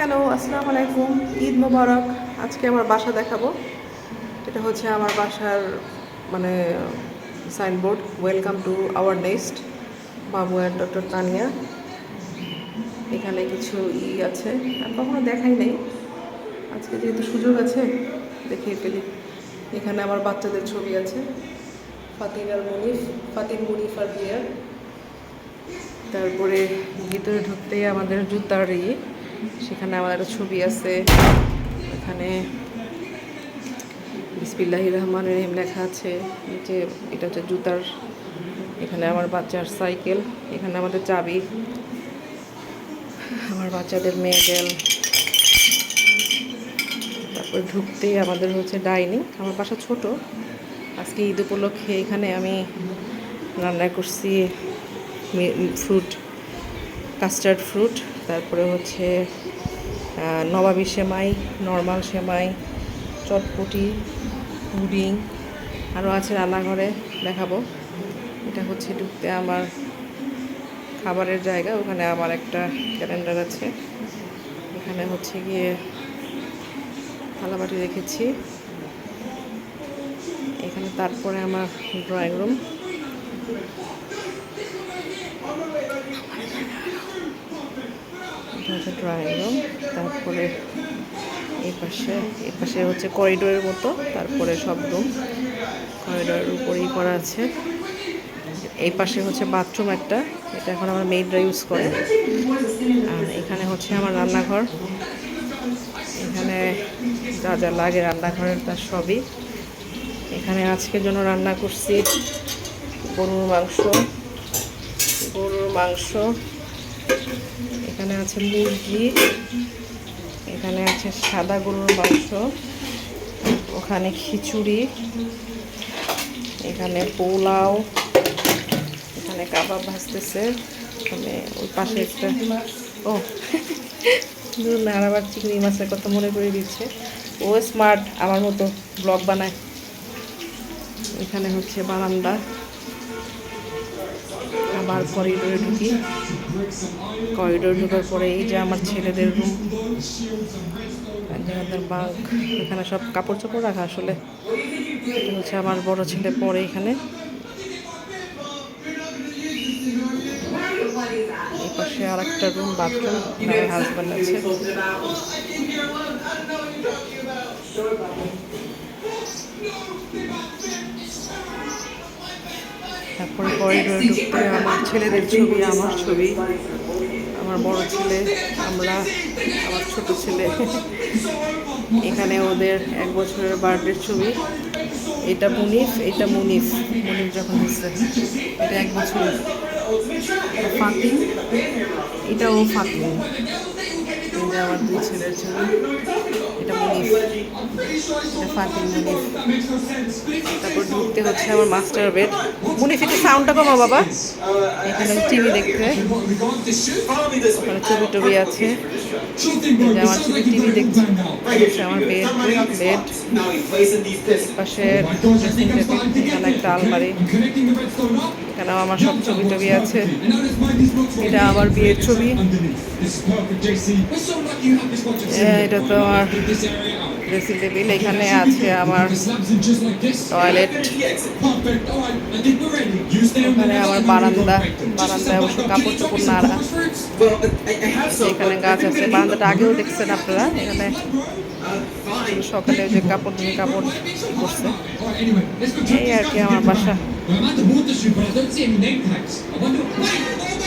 Hello, আসসালামু আলাইকুম। ঈদ মোবারক। আজকে আমার বাসা দেখাবো। এটা হচ্ছে আমার বাসার মানে signboard welcome to our next Babu and doctor Tania. এখানে কিছু ই আছে। আর কখনো দেখাই নাই। আজকে যেহেতু সুযোগ আছে দেখিয়ে ফেলি। এখানে আমার বাচ্চাদের ছবি আছে। ফাতিন আর মুনিফ ফাতিন মুনিফ আর বিয়ার তারপরে ভিতরে ঢুকতেই আমাদের জুতার ই। সেখানে আমার একটা ছবি আছে। এখানে বিসমিল্লাহ রহমান রহিম লেখা আছে। নিচে এটা হচ্ছে জুতার, এখানে আমার বাচ্চার সাইকেল, এখানে আমাদের চাবি, আমার বাচ্চাদের মেডেল তারপর ঢুকতেই আমাদের হচ্ছে ডাইনিং, আমার বাসা ছোট। আজকে ঈদ উপলক্ষে এখানে আমি রান্না করছি ফ্রুট কাস্টার্ড ফ্রুট তারপরে হচ্ছে নবাবী সেমাই, নর্মাল সেমাই, চটপটি, পুডিং আরও আছে রান্নাঘরে দেখাবো। এটা হচ্ছে ঢুকতে আমার খাবারের জায়গা, ওখানে আমার একটা ক্যালেন্ডার আছে। এখানে হচ্ছে গিয়ে থালাবাটি রেখেছি। এখানে তারপরে আমার ড্রয়িং রুম এটা হচ্ছে ড্রয়িং রুম তারপরে এই পাশে এই পাশে হচ্ছে করিডোরের মতো, তারপরে সব রুম করিডোরের উপরেই করা আছে। এই পাশে হচ্ছে বাথরুম একটা, এটা এখন আমার মেয়েডরা ইউজ করে। আর এখানে হচ্ছে আমার রান্নাঘর। এখানে যা যা লাগে রান্নাঘরের তার সবই। এখানে আজকের জন্য রান্না করছি গরুর মাংস। গরুর মাংস এখানে আছে মুরগি, এখানে আছে সাদা গরুর মাংস, ওখানে খিচুড়ি, এখানে পোলাও, এখানে কাবাব ভাজতেছে। মানে ওই পাশে একটা, ও আর আবার চিংড়ি মাছের কথা মনে করে দিচ্ছে। ও স্মার্ট আমার মতো ব্লগ বানায়। এখানে হচ্ছে বারান্দা। আবার করিডোরে ঢুকি। করিডোর ঢোকার পরে এই যে আমার ছেলেদের রুম বাঘ এখানে সব কাপড় চোপড় রাখা আসলে। হচ্ছে আমার বড় ছেলে পরে এখানে। এই পাশে আর একটা রুম বাথরুম হাজব্যান্ড আছে। তারপরে করিডোরে ঢুকতে আমার ছেলেদের ছবি, আমার ছবি, আমার বড় ছেলে, আমরা, আমার ছোট ছেলে। এখানে ওদের এক বছরের বার্থডের ছবি। এটা মুনিফ এটা মুনিফ। মুনিফ যখন হচ্ছে এটা এক বছরের। এটা ফাতিম, এটাও ফাতিম। এই আমার দুই ছেলের ছবি। এটা মুনিফ। এটা ফাতিম মুনিফ। তারপর ঢুকতে হচ্ছে আমার মাস্টার বেড মুনিফ একটু সাউন্ডটা কমা বাবা। এখানে টিভি দেখতে। ওখানে ছবি টবি আছে। আমার ছবি টিভি দেখছে আমার বেড বেড পাশে একটা আলমারি। এখানেও আমার সব ছবি টবি আছে। এটা আমার বিয়ের ছবি। এ, এটা তো আমার ড্রেসিং টেবিল এখানে আছে আমার টয়লেট ওখানে আমার বারান্দা বারান্দায় অবশ্য কাপড় চোপড় নাড়া। এখানে গাছ আছে বারান্দাটা আগেও দেখছেন আপনারা এখানে সকালে যে কাপড় কাপড় করছে এই আর কি আমার বাসা। Maar want to de the shoe, but I don't name